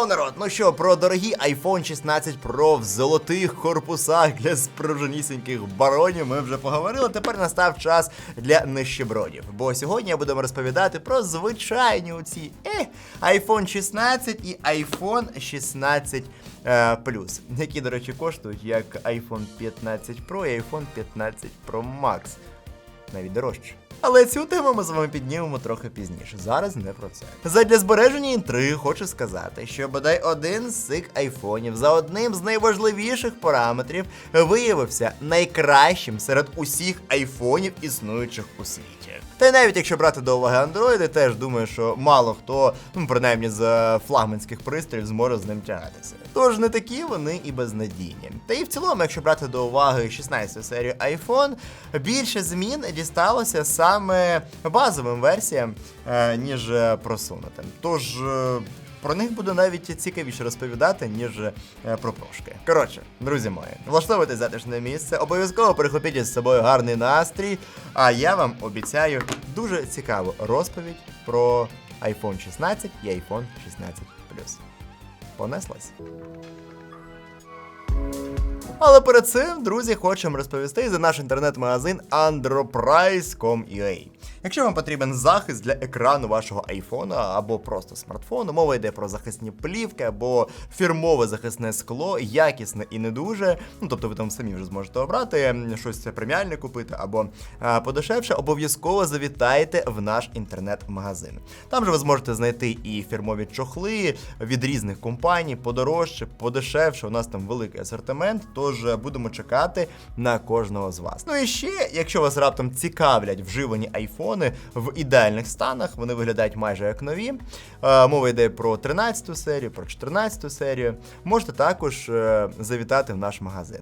Йоу, народ! Ну що, про дорогі iPhone 16 Pro в золотих корпусах для спруженісіньких баронів ми вже поговорили. Тепер настав час для нищебродів. Бо сьогодні будемо розповідати про звичайні оці е, iPhone 16 і iPhone 16 е, Plus, які, до речі, коштують як iPhone 15 Pro і iPhone 15 Pro Max. Навіть дорожче. Але цю тему ми з вами піднімемо трохи пізніше. Зараз не про це. Задля збереження інтриги хочу сказати, що бодай один з цих айфонів за одним з найважливіших параметрів виявився найкращим серед усіх айфонів, існуючих у світі. Та й навіть якщо брати до уваги андроїди, теж думаю, що мало хто, ну принаймні з флагманських пристроїв, зможе з ним тягатися. Тож не такі вони і безнадійні. Та і в цілому, якщо брати до уваги 16 серію iPhone, більше змін дісталося саме базовим версіям, е, ніж е, просунутим. Тож. е, Про них буде навіть цікавіше розповідати, ніж про прошки. Коротше, друзі мої, влаштовуйте затишне місце, обов'язково прихопіть з собою гарний настрій. А я вам обіцяю дуже цікаву розповідь про iPhone 16 і iPhone 16 Plus. Понеслась. Але перед цим, друзі, хочемо розповісти за наш інтернет-магазин androprice.com.ua. Якщо вам потрібен захист для екрану вашого айфона або просто смартфону, мова йде про захисні плівки або фірмове захисне скло, якісне і не дуже. Ну тобто ви там самі вже зможете обрати щось преміальне купити або а, подешевше, обов'язково завітайте в наш інтернет-магазин. Там же ви зможете знайти і фірмові чохли від різних компаній, подорожче, подешевше. У нас там великий асортимент, тож е, будемо чекати на кожного з вас. Ну і ще, якщо вас раптом цікавлять вживані айфони в ідеальних станах, вони виглядають майже як нові. Е, Мова йде про 13 серію, про 14 серію. Можете також е, завітати в наш магазин.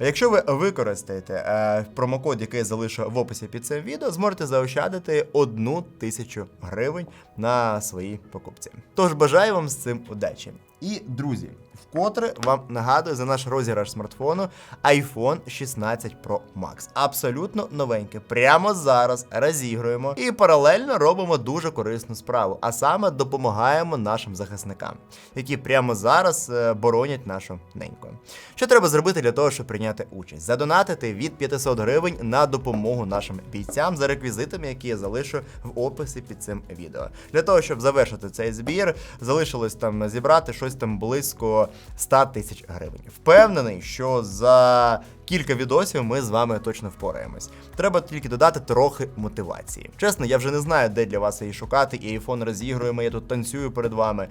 Якщо ви використаєте е, промокод, який я залишу в описі під цим відео, зможете заощадити одну тисячу гривень на своїй покупці. Тож бажаю вам з цим удачі. І друзі, вкотре вам нагадую за наш розіграш смартфону iPhone 16 Pro Max. Абсолютно новеньке. Прямо зараз розігруємо і паралельно робимо дуже корисну справу, а саме допомагаємо нашим захисникам, які прямо зараз е, боронять нашу неньку. Що треба зробити для того, щоб прийняти участь? Задонатити від 500 гривень на допомогу нашим бійцям за реквізитами, які я залишу в описі під цим відео. Для того, щоб завершити цей збір, залишилось там зібрати щось там близько 100 тисяч гривень. Впевнений, що за кілька відосів ми з вами точно впораємось. Треба тільки додати трохи мотивації. Чесно, я вже не знаю, де для вас її шукати, і айфон розігруємо, я тут танцюю перед вами.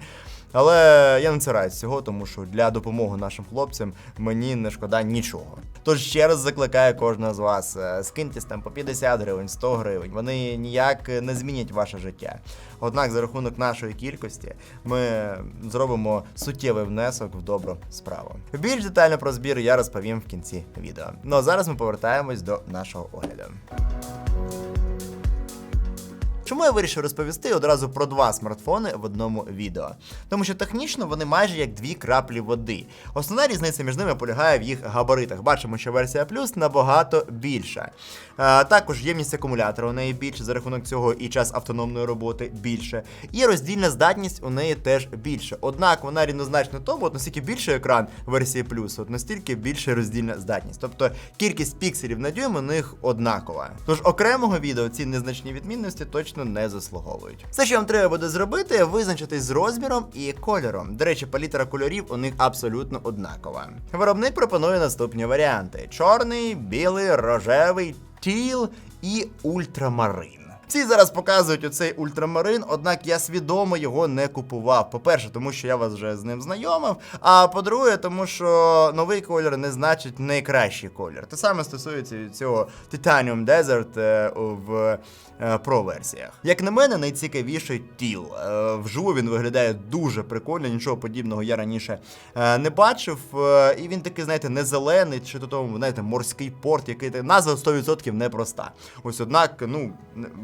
Але я не цираюсь цього, тому що для допомоги нашим хлопцям мені не шкода нічого. Тож ще раз закликаю кожного з вас: е, скиньтесь там по 50 гривень, 100 гривень. Вони ніяк не змінять ваше життя. Однак, за рахунок нашої кількості, ми зробимо суттєвий внесок в добру справу. Більш детально про збір я розповім в кінці відео. Ну а зараз ми повертаємось до нашого огляду. Чому я вирішив розповісти одразу про два смартфони в одному відео? Тому що технічно вони майже як дві краплі води. Основна різниця між ними полягає в їх габаритах. Бачимо, що версія Plus набагато більша. А, також ємність акумулятора у неї більше, за рахунок цього і час автономної роботи більше. І роздільна здатність у неї теж більше. Однак вона рівнозначно тому, от наскільки більший екран версії Plus, от настільки більше роздільна здатність. Тобто кількість пікселів на дюйм у них однакова. Тож окремого відео ці незначні відмінності точно не заслуговують. Все, що вам треба буде зробити, визначитись з розміром і кольором. До речі, палітра кольорів у них абсолютно однакова. Виробник пропонує наступні варіанти: чорний, білий, рожевий, тіл і ультрамарин. Всі зараз показують оцей ультрамарин, однак я свідомо його не купував. По-перше, тому що я вас вже з ним знайомив. А по-друге, тому що новий колір не значить найкращий колір. Те саме стосується цього Titanium Desert е, в е, Pro версіях. Як на мене, найцікавіший тіл. Е, Вживу він виглядає дуже прикольно, нічого подібного я раніше не бачив. І він такий, знаєте, не зелений, чи то тому, знаєте, морський порт, який назва 100% непроста. Ось однак, ну,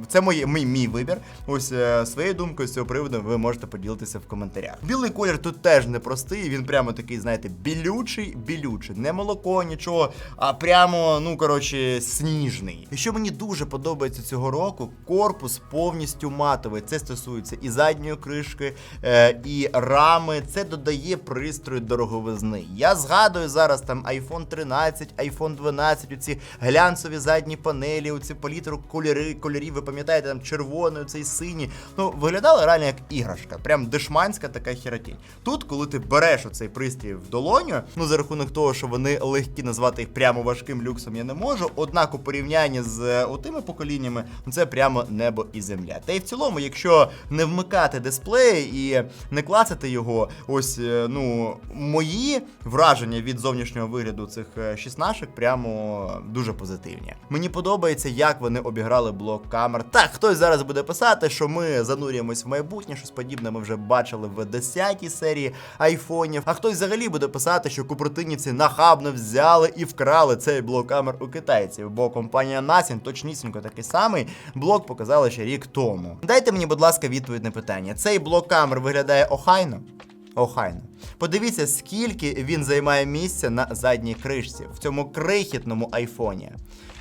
це Це мій, мій, мій вибір. Ось е, своєю думкою з цього приводу ви можете поділитися в коментарях. Білий колір тут теж непростий, він прямо такий, знаєте, білючий, білючий. Не молоко, нічого, а прямо, ну коротше, сніжний. І що мені дуже подобається цього року, корпус повністю матовий. Це стосується і задньої кришки, е, і рами. Це додає пристрою дороговизни. Я згадую зараз там iPhone 13, iPhone 12, оці глянцеві задні панелі, оці палітру кольори, кольорів, ви пам'ятаєте, там червоний, цей синій. Ну, виглядало реально як іграшка. Прям дешманська така херотінь. Тут, коли ти береш оцей пристрій в долоню, ну за рахунок того, що вони легкі, назвати їх прямо важким люксом я не можу. Однак у порівнянні з е, отими поколіннями, ну це прямо небо і земля. Та й в цілому, якщо не вмикати дисплей і не клацати його, ось е, ну мої враження від зовнішнього вигляду цих е, шістнашок прямо дуже позитивні. Мені подобається, як вони обіграли блок камер. Так, хтось зараз буде писати, що ми занурюємось в майбутнє, щось подібне ми вже бачили в 10-й серії айфонів. А хтось взагалі буде писати, що купритинівці нахабно взяли і вкрали цей блок камер у китайців, бо компанія Nasing точнісінько такий самий блок показала ще рік тому. Дайте мені, будь ласка, відповідь на питання: цей блок камер виглядає охайно? Охайно. Подивіться, скільки він займає місця на задній кришці в цьому крихітному айфоні.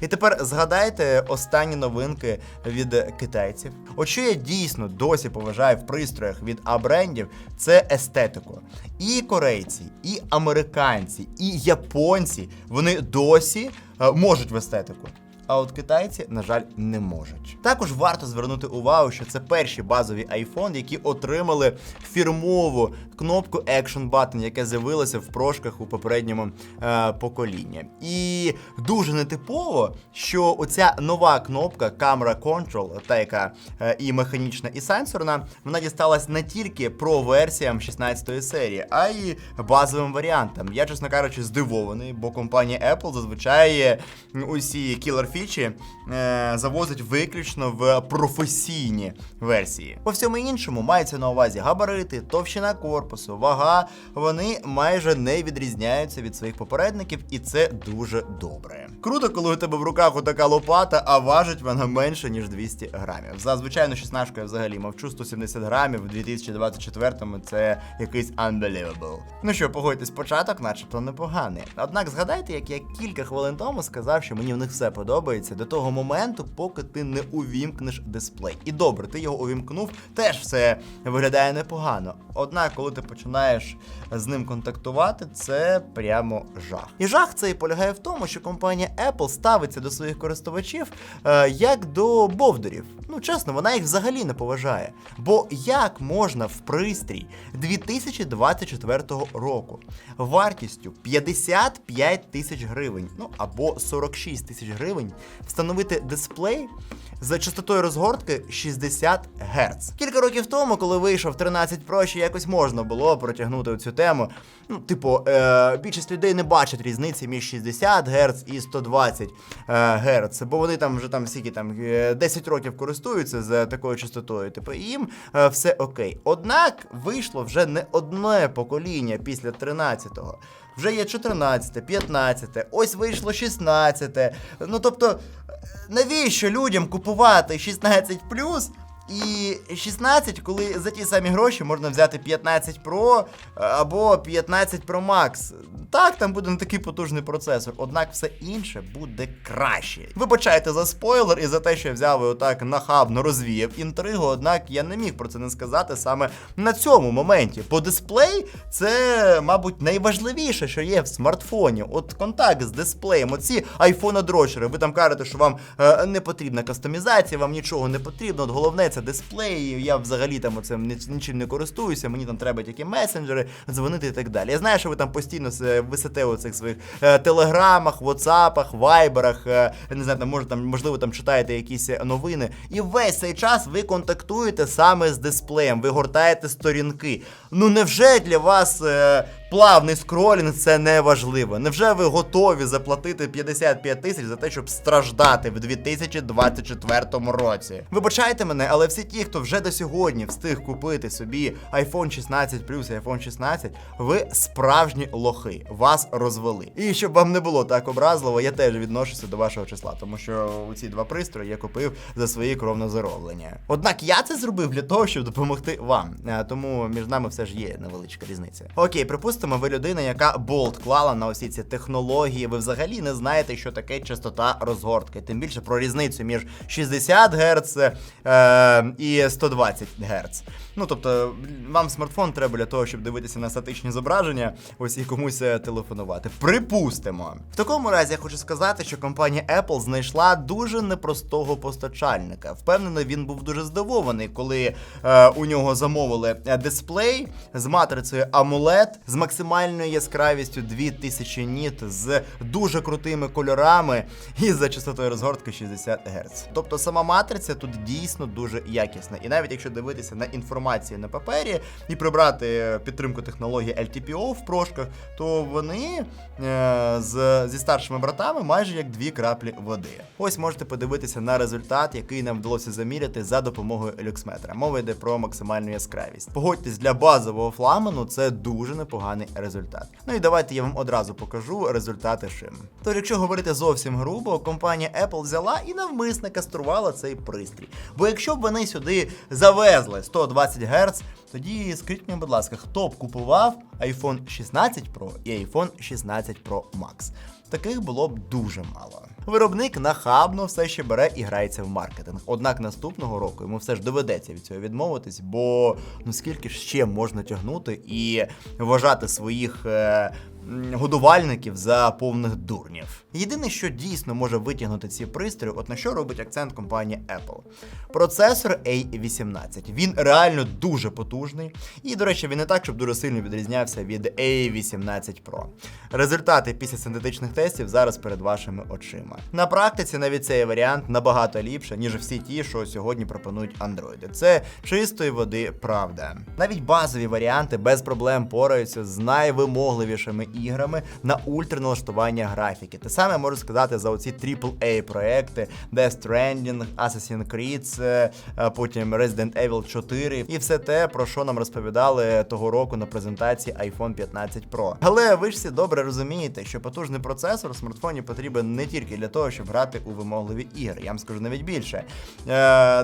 І тепер згадайте останні новинки від китайців. От що я дійсно досі поважаю в пристроях від А-брендів, це естетику. І корейці, і американці, і японці вони досі е, можуть в естетику. А от китайці, на жаль, не можуть. Також варто звернути увагу, що це перші базові iPhone, які отримали фірмову кнопку Action Button, яка з'явилася в прошках у попередньому е, поколінні. І дуже нетипово, що оця нова кнопка Camera Control, та яка е, і механічна, і сенсорна, вона дісталась не тільки про версіям 16-ї серії, а й базовим варіантам. Я, чесно кажучи, здивований, бо компанія Apple зазвичай усі кілер фічі е, завозить виключно в професійні версії. По всьому іншому мається на увазі габарити, товщина корпусу, вага. Вони майже не відрізняються від своїх попередників, і це дуже добре. Круто, коли у тебе в руках отака лопата, а важить вона менше ніж 200 грамів. За звичайно 16 я взагалі мовчу 170 грамів в 2024-му це якийсь unbelievable. Ну що, погодьтесь, початок, начебто непоганий. Однак згадайте, як я кілька хвилин тому сказав, що мені в них все подобається до того моменту, поки ти не увімкнеш дисплей. І добре, ти його увімкнув, теж все виглядає непогано. Однак, коли ти починаєш з ним контактувати, це прямо жах. І жах цей полягає в тому, що компанія Apple ставиться до своїх користувачів е, як до бовдурів. Ну, чесно, вона їх взагалі не поважає. Бо як можна в пристрій 2024 року вартістю 55 тисяч гривень, ну або 46 тисяч гривень, встановити дисплей за частотою розгортки 60 Гц. Кілька років тому, коли вийшов 13 Pro, ще якось можна було протягнути цю тему. Ну, типу, е, більшість людей не бачать різниці між 60 Гц і 120 е, Гц, бо вони там вже там скільки там е, 10 років користуються з такою частотою. Типу, і їм е, все окей. Однак вийшло вже не одне покоління після 13-го. Вже є 14, 15, ось вийшло 16. Ну тобто, навіщо людям купувати 16 і 16, коли за ті самі гроші можна взяти 15 Pro е, або 15 Pro Max. Так, там буде не такий потужний процесор, однак все інше буде краще. Вибачайте за спойлер і за те, що я взяв і отак нахабно розвіяв інтригу, однак я не міг про це не сказати саме на цьому моменті. По дисплей це, мабуть, найважливіше, що є в смартфоні. От контакт з дисплеєм, оці айфонодрочери. Ви там кажете, що вам е, не потрібна кастомізація, вам нічого не потрібно. От головне це дисплей. Я взагалі там оцим нічим не користуюся. Мені там треба тільки месенджери, дзвонити і так далі. Я знаю, що ви там постійно висите у цих своїх е, телеграмах, ватсапах, вайберах. Е, не знаю, там може там можливо там читаєте якісь новини. І весь цей час ви контактуєте саме з дисплеєм, ви гортаєте сторінки. Ну невже для вас е, плавний скролінг це не важливо. Невже ви готові заплатити 55 тисяч за те, щоб страждати в 2024 році? Вибачайте мене, але всі ті, хто вже до сьогодні встиг купити собі iPhone 16 Plus і iPhone 16, ви справжні лохи. Вас розвели. І щоб вам не було так образливо, я теж відношуся до вашого числа, тому що ці два пристрої я купив за свої кровне зароблення. Однак я це зробив для того, щоб допомогти вам. Е, Тому між нами все ж є невеличка різниця. Окей, припустимо, ви людина, яка болт клала на усі ці технології. Ви взагалі не знаєте, що таке частота розгортки. Тим більше про різницю між 60 Гц е, і 120 Гц. Ну тобто, вам смартфон треба для того, щоб дивитися на статичні зображення, ось і комусь е, телефонувати. Припустимо. В такому разі я хочу сказати, що компанія Apple знайшла дуже непростого постачальника. Впевнений, він був дуже здивований, коли е, у нього замовили е, дисплей з матрицею AMOLED з максимальною яскравістю 2000 ніт, з дуже крутими кольорами і за частотою розгортки 60 Гц. Тобто сама матриця тут дійсно дуже якісна. І навіть якщо дивитися на інформацію на папері і прибрати підтримку технології LTPO в прошках, то вони е, з, зі старшими братами майже як дві краплі води. Ось можете подивитися на результат, який нам вдалося заміряти за допомогою люксметра. Мова йде про максимальну яскравість. Погодьтесь, для базового флагману це дуже непоганий результат. Ну і давайте я вам одразу покажу результати шим. Тож, якщо говорити зовсім грубо, компанія Apple взяла і навмисно каструвала цей пристрій. Бо якщо б вони сюди завезли 120 Гц, тоді скажіть мені, будь ласка, хто б купував iPhone 16 Pro і iPhone 16 Pro Max? Таких було б дуже мало. Виробник нахабно все ще бере і грається в маркетинг. Однак наступного року йому все ж доведеться від цього відмовитись, бо ну скільки ж ще можна тягнути і вважати своїх. Е- Годувальників за повних дурнів. Єдине, що дійсно може витягнути ці пристрої, от на що робить акцент компанія Apple. Процесор A18. Він реально дуже потужний. І, до речі, він не так, щоб дуже сильно відрізнявся від A18 Pro. Результати після синтетичних тестів зараз перед вашими очима. На практиці навіть цей варіант набагато ліпше, ніж всі ті, що сьогодні пропонують андроїди. Це чистої води правда. Навіть базові варіанти без проблем пораються з найвимогливішими іграми на ультраналаштування графіки. Те саме можу сказати за оці AAA проекти Death Stranding, Assassin's Creed, е, е, потім Resident Evil 4 і все те, про що нам розповідали того року на презентації iPhone 15 Pro. Але ви ж всі добре розумієте, що потужний процесор в смартфоні потрібен не тільки для того, щоб грати у вимогливі ігри. Я вам скажу навіть більше. Е,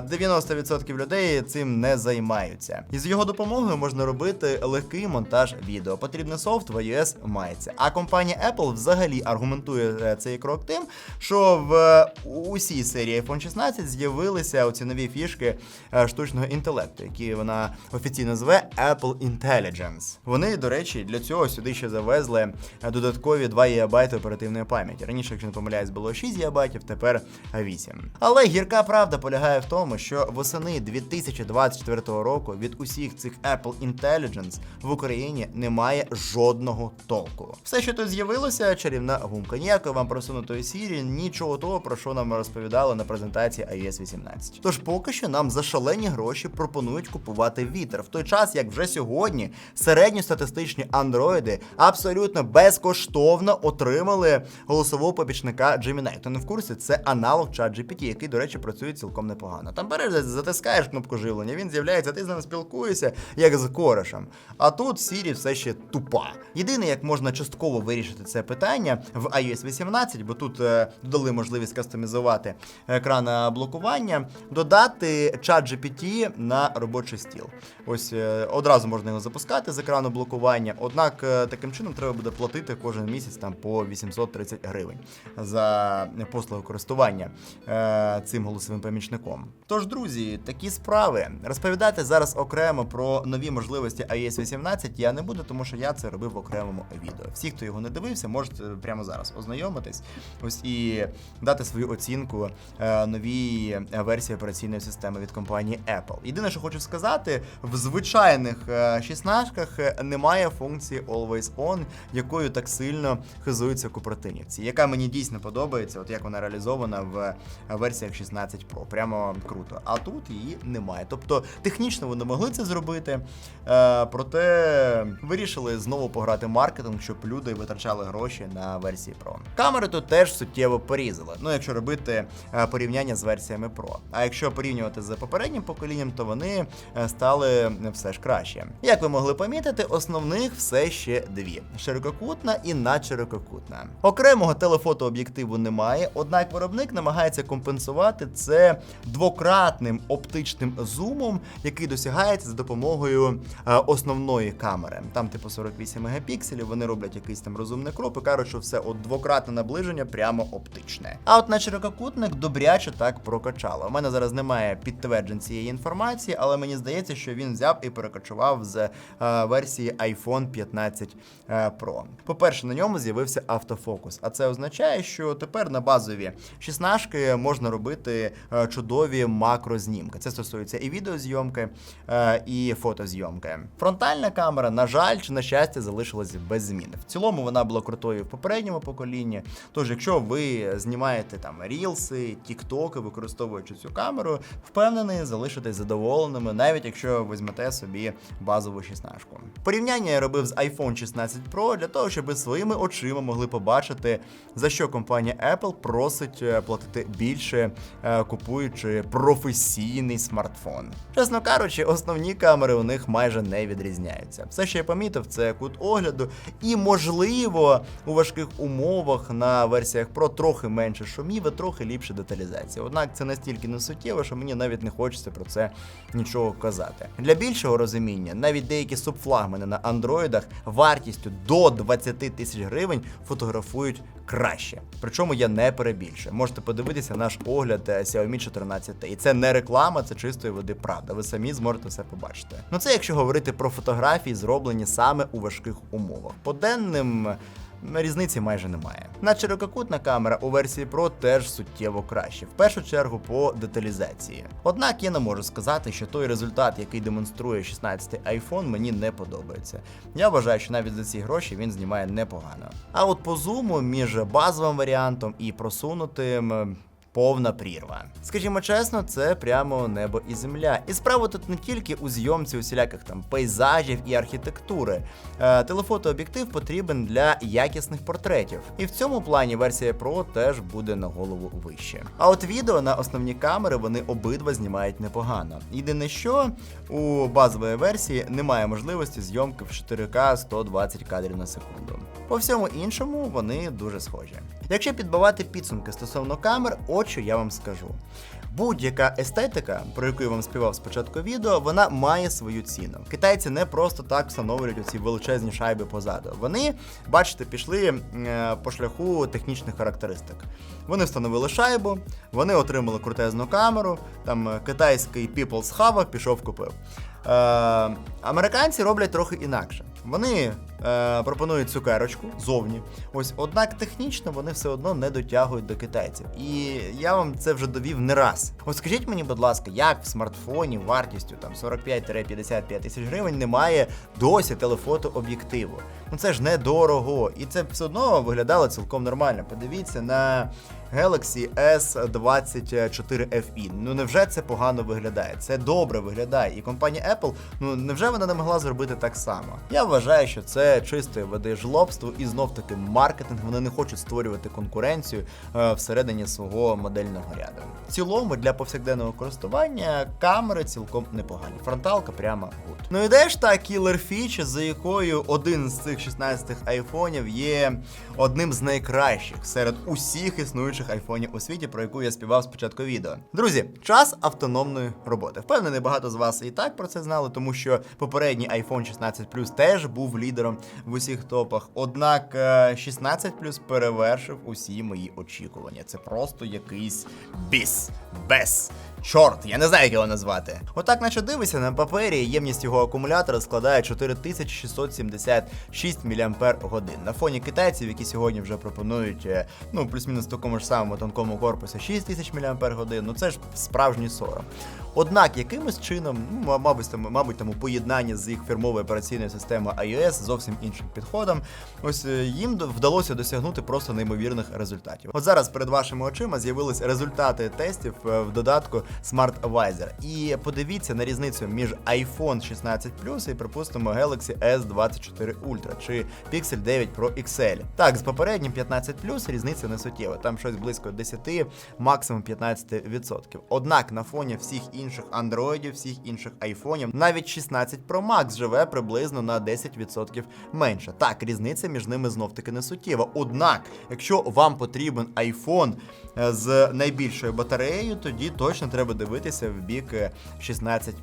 90% людей цим не займаються. І з його допомогою можна робити легкий монтаж відео. Потрібний софт в iOS мається. А компанія Apple взагалі аргументує е, цей крок тим, що в е, усій серії iPhone 16 з'явилися оці нові фішки е, штучного інтелекту, які вона офіційно зве Apple Intelligence. Вони, до речі, для цього сюди ще завезли додаткові 2 ГБ оперативної пам'яті. Раніше, якщо не помиляюсь, було 6 ГБ, тепер 8. Але гірка правда полягає в тому, що восени 2024 року від усіх цих Apple Intelligence в Україні немає жодного толку. Все, що тут з'явилося, чарівна гумка. Ніякої вам просунутої сірі, нічого того, про що нам розповідали на презентації iOS 18. Тож поки що нам за шалені гроші пропонують купувати вітер, в той час як вже сьогодні середньостатистичні андроїди абсолютно безкоштовно отримали голосового побічника Gemini. Хто не в курсі, це аналог ChatGPT, який, до речі, працює цілком непогано. Там береш, затискаєш кнопку живлення, він з'являється, ти з ним спілкуєшся, як з корешем. А тут Siri все ще тупа. Єдине, як можна частково вирішити це питання в iOS 18, бо тут е, додали можливість кастомізувати екран блокування, додати чат GPT на робочий стіл. Ось е, одразу можна його запускати з екрану блокування. Однак е, таким чином треба буде платити кожен місяць там по 830 гривень за послугу користування цим голосовим помічником. Тож, друзі, такі справи. Розповідати зараз окремо про нові можливості iOS 18 я не буду, тому що я це робив в окремому відео. Відео. Всі, хто його не дивився, можете прямо зараз ознайомитись ось і дати свою оцінку е, новій е, версії операційної системи від компанії Apple. Єдине, що хочу сказати, в звичайних е, 16 немає функції Always On, якою так сильно хизуються купертинівці, яка мені дійсно подобається, от як вона реалізована в е, версіях 16 Pro. Прямо круто. А тут її немає. Тобто технічно вони могли це зробити, е, проте вирішили знову пограти маркетинг, щоб люди витрачали гроші на версії Pro. Камери тут теж суттєво порізали. Ну, якщо робити е, порівняння з версіями Pro. А якщо порівнювати з попереднім поколінням, то вони е, стали все ж краще. Як ви могли помітити, основних все ще дві: ширококутна і надширококутна. Окремого телефотооб'єктиву немає, однак виробник намагається компенсувати це двократним оптичним зумом, який досягається за допомогою е, основної камери. Там, типу, 48 мегапікселів, вони роблять якийсь там розумний кроп і кажуть, що все от двократне наближення прямо оптичне. А от на ширококутник добряче так прокачало. У мене зараз немає підтверджень цієї інформації, але мені здається, що він взяв і перекочував з е, версії iPhone 15 е, Pro. По-перше, на ньому з'явився автофокус, а це означає, що тепер на базові 16 можна робити е, чудові макрознімки. Це стосується і відеозйомки, е, і фотозйомки. Фронтальна камера, на жаль, чи на щастя, залишилась без змін. В цілому вона була крутою в попередньому поколінні. Тож, якщо ви знімаєте там рілси, тіктоки, використовуючи цю камеру, впевнений, залишитесь задоволеними, навіть якщо візьмете собі базову 16. Порівняння я робив з iPhone 16 Pro для того, щоб своїми очима могли побачити, за що компанія Apple просить е, платити більше, е, купуючи професійний смартфон. Чесно кажучи, основні камери у них майже не відрізняються. Все, що я помітив, це кут огляду, і можливо у важких умовах на версіях Pro трохи менше шумів і трохи ліпше деталізація. Однак це настільки не суттєво, що мені навіть не хочеться про це нічого казати. Для більшого розуміння, навіть деякі субфлагмани на андроїдах вартістю до 20 тисяч гривень фотографують краще. Причому я не перебільшую. Можете подивитися наш огляд е, Xiaomi 14 І це не реклама, це чистої води правда. Ви самі зможете все побачити. Ну це якщо говорити про фотографії, зроблені саме у важких умовах. По денним Різниці майже немає. На ширококутна камера у версії Pro теж суттєво краще, в першу чергу по деталізації. Однак я не можу сказати, що той результат, який демонструє 16-й iPhone, мені не подобається. Я вважаю, що навіть за ці гроші він знімає непогано. А от по зуму між базовим варіантом і просунутим. Повна прірва. Скажімо чесно, це прямо небо і земля. І справа тут не тільки у зйомці усіляких там пейзажів і архітектури. Е, телефотооб'єктив потрібен для якісних портретів. І в цьому плані версія Pro теж буде на голову вище. А от відео на основні камери вони обидва знімають непогано. Єдине, що у базової версії немає можливості зйомки в 4К 120 кадрів на секунду. По всьому іншому вони дуже схожі. Якщо підбивати підсумки стосовно камер, от що я вам скажу. Будь-яка естетика, про яку я вам співав спочатку відео, вона має свою ціну. Китайці не просто так встановлюють оці величезні шайби позаду. Вони, бачите, пішли е, по шляху технічних характеристик. Вони встановили шайбу, вони отримали крутезну камеру, там е, китайський People's Hub пішов купив. Е, американці роблять трохи інакше. Вони е, пропонують цукерочку зовні. Ось, однак технічно вони все одно не дотягують до китайців. І я вам це вже довів не раз. От скажіть мені, будь ласка, як в смартфоні вартістю там 45-55 тисяч гривень немає досі телефотооб'єктиву? Ну це ж недорого. І це все одно виглядало цілком нормально. Подивіться на. Galaxy S24 FE. Ну невже це погано виглядає? Це добре виглядає. І компанія Apple, ну невже вона не могла зробити так само? Я вважаю, що це чистої води жлобство і знов таки маркетинг. Вони не хочуть створювати конкуренцію е, всередині свого модельного ряду. В цілому для повсякденного користування камери цілком непогані. Фронталка прямо гуд. Ну і де ж та кілер фіч, за якою один з цих 16 айфонів є одним з найкращих серед усіх існуючих айфонів у світі, про яку я співав спочатку відео. Друзі, час автономної роботи. Впевнений, багато з вас і так про це знали, тому що попередній iPhone 16 Plus теж був лідером в усіх топах. Однак е, 16 Plus перевершив усі мої очікування. Це просто якийсь біс, без. Чорт, я не знаю, як його назвати. Отак, наче дивися, на папері, ємність його акумулятора складає 4676 6 мАч. На фоні китайців, які сьогодні вже пропонують е, ну плюс-мінус такому ж самому тонкому корпусі 6 тисяч мАч, ну це ж справжній сором. Однак якимось чином, ну, мабуть, там, мабуть, там у поєднанні з їх фірмовою операційною системою iOS зовсім іншим підходом, ось е, їм вдалося досягнути просто неймовірних результатів. От зараз перед вашими очима з'явились результати тестів е, в додатку SmartVisor. І подивіться на різницю між iPhone 16 Plus і, припустимо, Galaxy S24 Ultra чи Pixel 9 Pro XL. Так, з попереднім 15 Plus різниця не суттєва, там щось близько 10, максимум 15%. Однак на фоні всіх інших андроїдів, всіх інших айфонів, навіть 16 Pro Max живе приблизно на 10% менше. Так, різниця між ними знов таки не суттєва. Однак, якщо вам потрібен iPhone е, з найбільшою батареєю, тоді точно треба дивитися в бік е, 16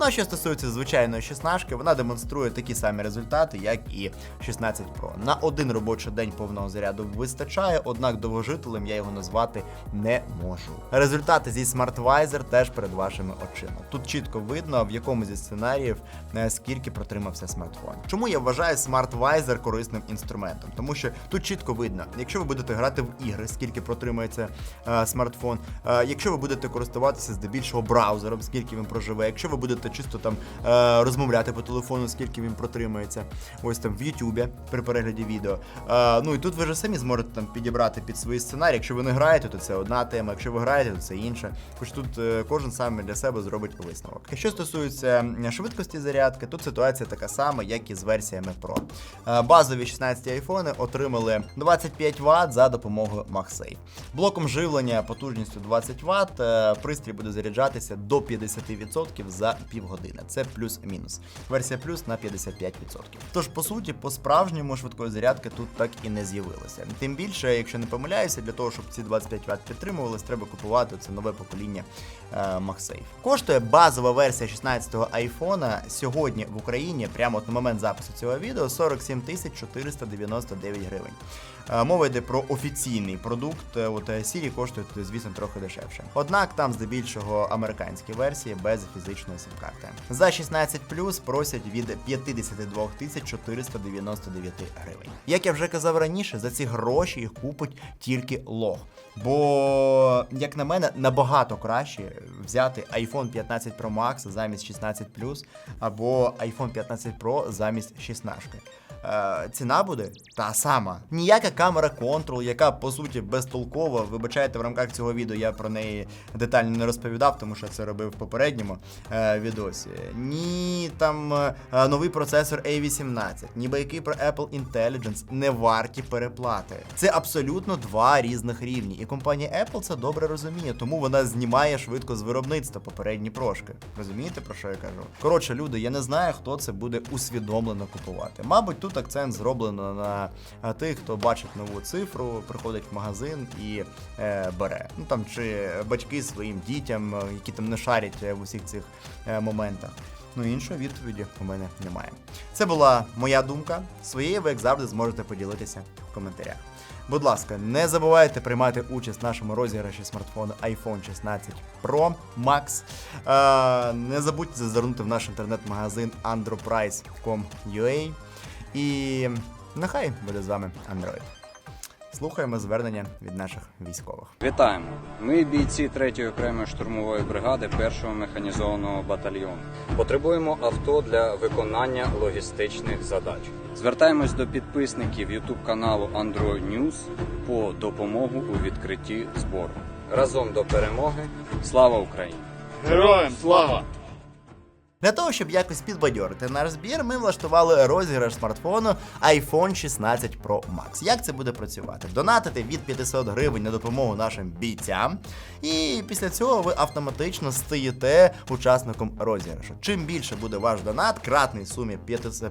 Ну а що стосується звичайної 16, вона демонструє такі самі результати, як і 16 Pro. На один робочий день повного заряду вистачає, однак довгожителем я його назвати не можу. Результати зі SmartVisor теж перед вашими очима. Тут чітко видно, в якому зі сценаріїв е, скільки протримався смартфон. Чому я вважаю SmartVisor корисним інструментом? Тому що тут чітко видно, якщо ви будете грати в ігри, скільки протримається е, смартфон, е, якщо ви будете користуватися здебільшого браузером, скільки він проживе, якщо ви будете чисто там е, розмовляти по телефону, скільки він протримається, ось там в Ютубі при перегляді відео. Е, ну і тут ви вже самі зможете там підібрати під свої сценарії. Якщо ви не граєте, то це одна тема. Якщо ви граєте, то це інша. Хоч тут е, кожен для себе зробить висновок. Що стосується швидкості зарядки, тут ситуація така сама, як і з версіями Pro. Е, Базові 16 айфони отримали 25 Вт за допомогою MagSafe. Блоком живлення потужністю 20 Вт е, пристрій буде заряджатися до 50% за півгодини. Це плюс-мінус. Версія плюс на 55%. Тож, по суті, по-справжньому швидкої зарядки тут так і не з'явилося. Тим більше, якщо не помиляюся, для того, щоб ці 25 Вт підтримувались, треба купувати це нове покоління MagSafe. Коштує базова версія 16-го айфона сьогодні в Україні, прямо от на момент запису цього відео, 47 499 гривень. Е, Мова йде про офіційний продукт. Е, От е, Siri коштує, звісно, трохи дешевше. Однак там здебільшого американські версії без фізичної сим-карти. За 16 просять від 52 499 гривень. Як я вже казав раніше, за ці гроші їх купить тільки лох. Бо, як на мене, набагато краще взяти iPhone 15 Pro Max замість 16 або iPhone 15 Pro замість 16. Е, ціна буде та сама. Ніяка камера Control, яка по суті безтолкова. Вибачайте, в рамках цього відео я про неї детально не розповідав, тому що це робив в попередньому е, відосі. Ні, там е, новий процесор A18, ні байки про Apple Intelligence не варті переплати. Це абсолютно два різних рівні. І компанія Apple це добре розуміє, тому вона знімає швидко з виробництва попередні прошки. Розумієте про що я кажу? Коротше, люди, я не знаю, хто це буде усвідомлено купувати. Мабуть, тут акцент зроблено на тих, хто бачить нову цифру, приходить в магазин і е, бере. Ну там чи батьки своїм дітям, е, які там не шарять е, в усіх цих е, моментах. Ну, іншої відповіді у мене немає. Це була моя думка. Своєю ви, як завжди, зможете поділитися в коментарях. Будь ласка, не забувайте приймати участь в нашому розіграші смартфону iPhone 16 Pro Max. Е, не забудьте зазирнути в наш інтернет-магазин androprice.com.ua. І нехай буде з вами Android. Слухаємо звернення від наших військових. Вітаємо! Ми бійці 3-ї окремої штурмової бригади 1-го механізованого батальйону. Потребуємо авто для виконання логістичних задач. Звертаємось до підписників YouTube каналу Android News по допомогу у відкритті збору. Разом до перемоги. Слава Україні! Героям слава! Для того, щоб якось підбадьорити наш збір, ми влаштували розіграш смартфону iPhone 16 Pro Max. Як це буде працювати? Донатити від 500 гривень на допомогу нашим бійцям, і після цього ви автоматично стаєте учасником розіграшу. Чим більше буде ваш донат, кратний сумі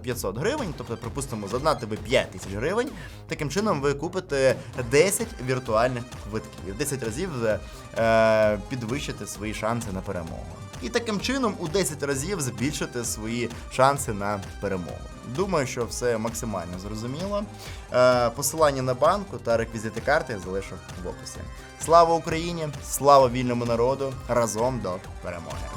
500 гривень, тобто, припустимо, задонати ви 5 тисяч гривень. Таким чином ви купите 10 віртуальних квитків, 10 разів е, підвищите свої шанси на перемогу. І таким чином у 10 разів збільшити свої шанси на перемогу. Думаю, що все максимально зрозуміло. Е, посилання на банку та реквізити карти залишу в описі. Слава Україні! Слава вільному народу! Разом до перемоги!